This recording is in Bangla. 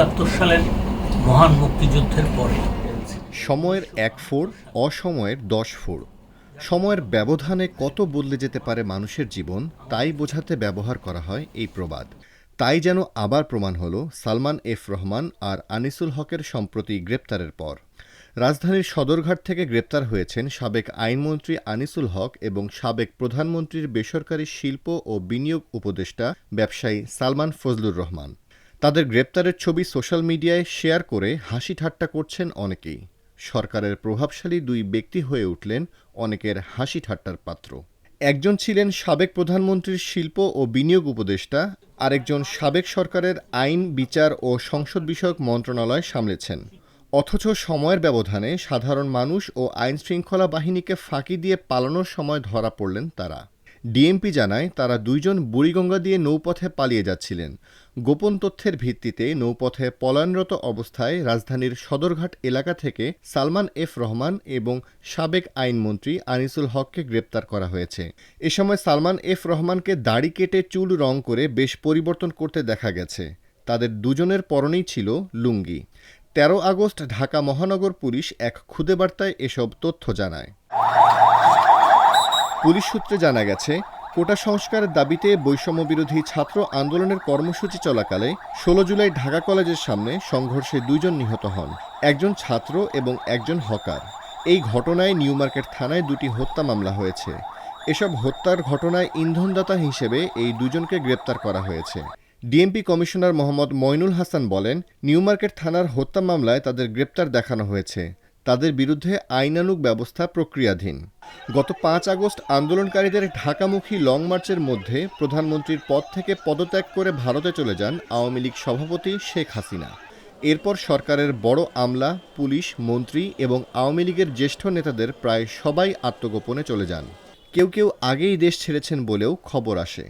একাত্তর সালের মহান মুক্তিযুদ্ধের পরে। সময়ের এক ফোর অসময়ের দশ ফোর সময়ের ব্যবধানে কত বদলে যেতে পারে মানুষের জীবন, তাই বোঝাতে ব্যবহার করা হয় এই প্রবাদ। তাই যেন আবার প্রমাণ হল সালমান এফ রহমান আর আনিসুল হকের সম্প্রতি গ্রেপ্তারের পর। রাজধানীর সদরঘাট থেকে গ্রেপ্তার হয়েছেন সাবেক আইনমন্ত্রী আনিসুল হক এবং সাবেক প্রধানমন্ত্রীর বেসরকারি শিল্প ও বিনিয়োগ উপদেষ্টা ব্যবসায়ী সালমান ফজলুর রহমান। তাদের গ্রেপ্তারের ছবি সোশ্যাল মিডিয়ায় শেয়ার করে হাসি ঠাট্টা করছেন অনেকেই। সরকারের প্রভাবশালী দুই ব্যক্তি হয়ে উঠলেন অনেকের হাসি ঠাট্টার পাত্র। একজন ছিলেন সাবেক প্রধানমন্ত্রীর শিল্প ও বিনিয়োগ উপদেষ্টা, আরেকজন সাবেক সরকারের আইন, বিচার ও সংসদ বিষয়ক মন্ত্রণালয় সামলেছেন। অথচ সময়ের ব্যবধানে সাধারণ মানুষ ও আইন শৃঙ্খলা বাহিনীকে ফাঁকি দিয়ে পালানোর সময় ধরা পড়লেন তারা। ডিএমপি জানায় তারা দুইজন বুড়িগঙ্গা দিয়ে নৌপথে পালিয়ে যাচ্ছিলেন। গোপন তথ্যের ভিত্তিতে নৌপথে পলায়নরত অবস্থায় রাজধানীর সদরঘাট এলাকা থেকে সালমান এফ রহমান এবং সাবেক আইনমন্ত্রী আনিসুল হককে গ্রেপ্তার করা হয়েছে। এ সময় সালমান এফ রহমানকে দাড়ি কেটে চুল রং করে বেশ পরিবর্তন করতে দেখা গেছে। তাদের দুজনের পরনেই ছিল লুঙ্গি। তেরো আগস্ট ঢাকা মহানগর পুলিশ এক খুদে বার্তায় এসব তথ্য জানায়। পুলিশ সূত্রে জানা গেছে, কোটা সংস্কারের দাবিতে বৈষম্য বিরোধী ছাত্র আন্দোলনের কর্মসূচি চলাকালে ষোলো জুলাই ঢাকা কলেজের সামনে সংঘর্ষে দুইজন নিহত হন, একজন ছাত্র এবং একজন হকার। এই ঘটনায় নিউ মার্কেট থানায় দুটি হত্যা মামলা হয়েছে। এসব হত্যার ঘটনায় ইন্ধনদাতা হিসেবে এই দুজনকে গ্রেপ্তার করা হয়েছে। ডিএমপি কমিশনার মোহাম্মদ মইনুল হাসান বলেন নিউ মার্কেট থানার হত্যা মামলায় তাদের গ্রেপ্তার দেখানো হয়েছে। তাদের বিরুদ্ধে আইনানুগ ব্যবস্থা প্রক্রিয়াধীন। গত পাঁচ আগস্ট আন্দোলনকারীদের ঢাকামুখী লং মার্চের মধ্যে প্রধানমন্ত্রীর পদ থেকে পদত্যাগ করে ভারতে চলে যান আওয়ামী লীগ সভাপতি শেখ হাসিনা। এরপর সরকারের বড় আমলা, পুলিশ, মন্ত্রী এবং আওয়ামী লীগের জ্যেষ্ঠ নেতাদের প্রায় সবাই আত্মগোপনে চলে যান। কেউ কেউ আগেই দেশ ছেড়েছেন বলেও খবর আসে।